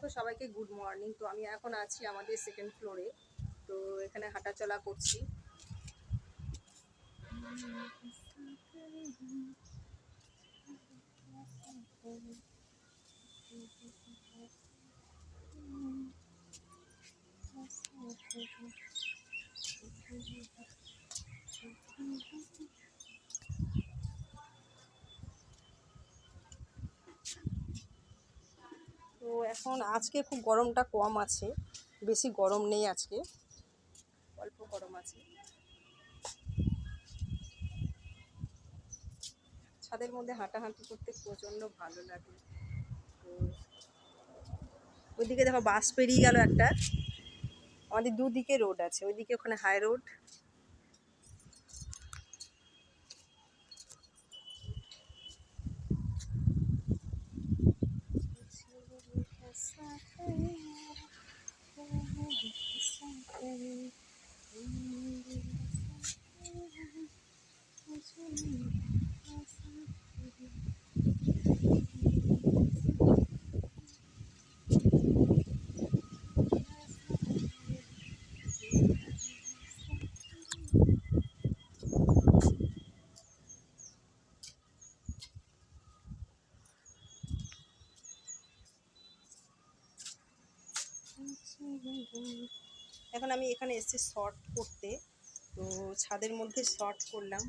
দেখো, সবাইকে good morning তো আমি এখন আছি আমাদের সেকেন্ড ফ্লোরে তো এখানে হাঁটাচলা করছি। এখন আজকে খুব গরমটা কম আছে, বেশি গরম নেই আজকে, অল্প গরম আছে। ছাদের মধ্যে হাঁটাহাঁটি করতে প্রচণ্ড ভালো লাগে। ওইদিকে দেখো বাস পেরিয়ে গেল একটা, আমাদের দুদিকে রোড আছে, ওইদিকে ওখানে হাই রোড এখন আমি এখানে এসেছি শর্ট করতে। তো ছাদের মধ্যে শর্ট করলাম।